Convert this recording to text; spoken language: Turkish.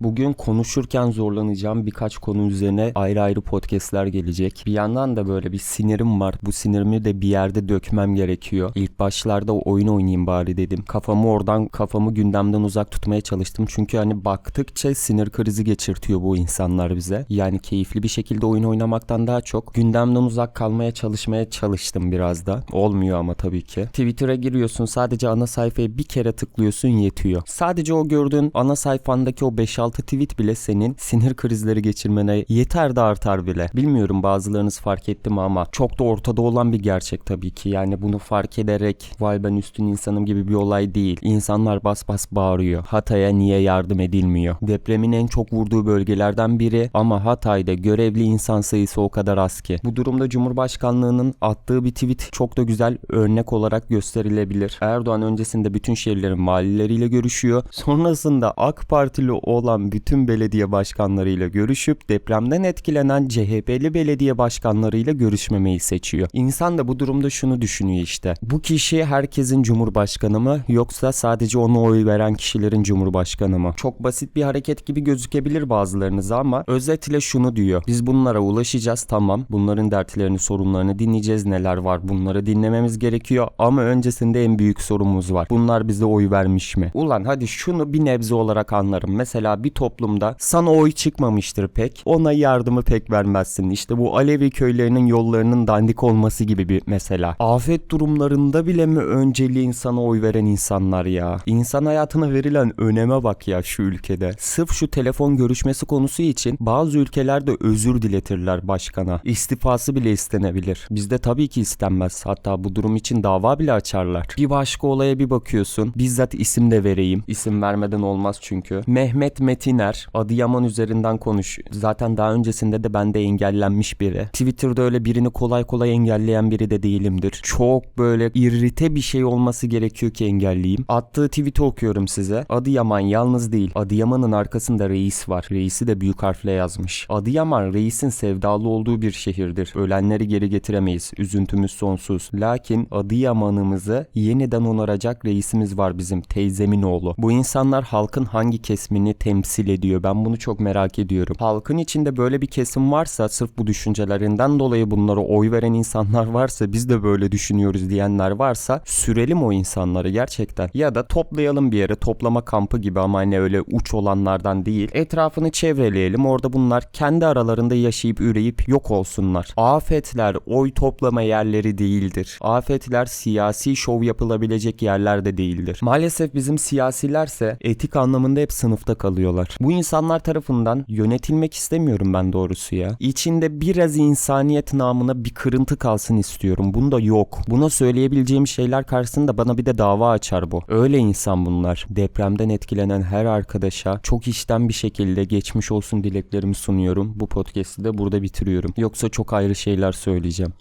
Bugün konuşurken zorlanacağım birkaç konu üzerine ayrı ayrı podcastler gelecek. Bir yandan da böyle bir sinirim var. Bu sinirimi de bir yerde dökmem gerekiyor. İlk başlarda o oyun oynayayım bari dedim. Kafamı oradan, kafamı gündemden uzak tutmaya çalıştım. Çünkü hani baktıkça sinir krizi geçirtiyor bu insanlar bize. Yani keyifli bir şekilde oyun oynamaktan daha çok gündemden uzak kalmaya çalışmaya çalıştım biraz da. Olmuyor ama tabii ki. Twitter'a giriyorsun sadece ana sayfaya bir kere tıklıyorsun yetiyor. Sadece o gördüğün ana sayfandaki o 5-6 tweet bile senin sinir krizleri geçirmene yeter de artar bile. Bilmiyorum bazılarınız fark etti mi ama çok da ortada olan bir gerçek tabii ki. Yani bunu fark ederek vay ben üstün insanım gibi bir olay değil. İnsanlar bas bas bağırıyor. Hatay'a niye yardım edilmiyor? Depremin en çok vurduğu bölgelerden biri ama Hatay'da görevli insan sayısı o kadar az ki. Bu durumda Cumhurbaşkanlığının attığı bir tweet çok da güzel örnek olarak gösterilebilir. Erdoğan öncesinde bütün şehirlerin valileriyle görüşüyor. Sonrasında AK Partili olan bütün belediye başkanlarıyla görüşüp depremden etkilenen CHP'li belediye başkanlarıyla görüşmemeyi seçiyor. İnsan da bu durumda şunu düşünüyor işte. Bu kişi herkesin cumhurbaşkanı mı yoksa sadece ona oy veren kişilerin cumhurbaşkanı mı? Çok basit bir hareket gibi gözükebilir bazılarınıza ama özetle şunu diyor. Biz bunlara ulaşacağız tamam. Bunların dertlerini, sorunlarını dinleyeceğiz. Neler var bunları dinlememiz gerekiyor ama öncesinde en büyük sorumuz var. Bunlar bize oy vermiş mi? Ulan hadi şunu bir nebze olarak anlarım. Mesela bir toplumda sana oy çıkmamıştır pek. Ona yardımı pek vermezsin. İşte bu Alevi köylerinin yollarının dandik olması gibi bir mesela. Afet durumlarında bile mi önceliğin sana oy veren insanlar ya? İnsan hayatına verilen öneme bak ya şu ülkede. Sırf şu telefon görüşmesi konusu için bazı ülkelerde özür diletirler başkana. İstifası bile istenebilir. Bizde tabii ki istenmez. Hatta bu durum için dava bile açarlar. Bir başka olaya bir bakıyorsun. Bizzat isim de vereyim. İsim vermeden olmaz çünkü. Mehmet Metiner Adıyaman üzerinden konuş. Zaten daha öncesinde de bende engellenmiş biri. Twitter'da öyle birini kolay kolay engelleyen biri de değilimdir. Çok böyle irrite bir şey olması gerekiyor ki engelleyeyim. Attığı tweet'i okuyorum size. Adıyaman yalnız değil. Adıyaman'ın arkasında reis var. Reisi de büyük harfle yazmış. Adıyaman reisin sevdalı olduğu bir şehirdir. Ölenleri geri getiremeyiz. Üzüntümüz sonsuz. Lakin Adıyaman'ımızı yeniden onaracak reisimiz var bizim. Teyzemin oğlu. Bu insanlar halkın hangi kesimini temsil ediyor? Ben bunu çok merak ediyorum. Halkın içinde böyle bir kesim varsa sırf bu düşüncelerinden dolayı bunlara oy veren insanlar varsa biz de böyle düşünüyoruz diyenler varsa sürelim o insanları gerçekten. Ya da toplayalım bir yere toplama kampı gibi ama hani öyle uç olanlardan değil. Etrafını çevreleyelim. Orada bunlar kendi aralarında yaşayıp üreyip yok olsunlar. Afetler oy toplama yerleri değildir. Afetler siyasi şov yapılabilecek yerler de değildir. Maalesef bizim siyasilerse etik anlamında hep sınıfta kalıyorlar. Bu insanlar tarafından yönetilmek istemiyorum ben doğrusu ya. İçinde biraz insaniyet namına bir kırıntı kalsın istiyorum. Bunda yok. Buna söyleyebileceğim şeyler karşısında bana bir de dava açar bu. Öyle insan bunlar. Depremden etkilenen her arkadaşa çok içten bir şekilde geçmiş olsun dileklerimi sunuyorum. Bu podcast'i de burada bitiriyorum. Yoksa çok ayrı şeyler söyleyeceğim.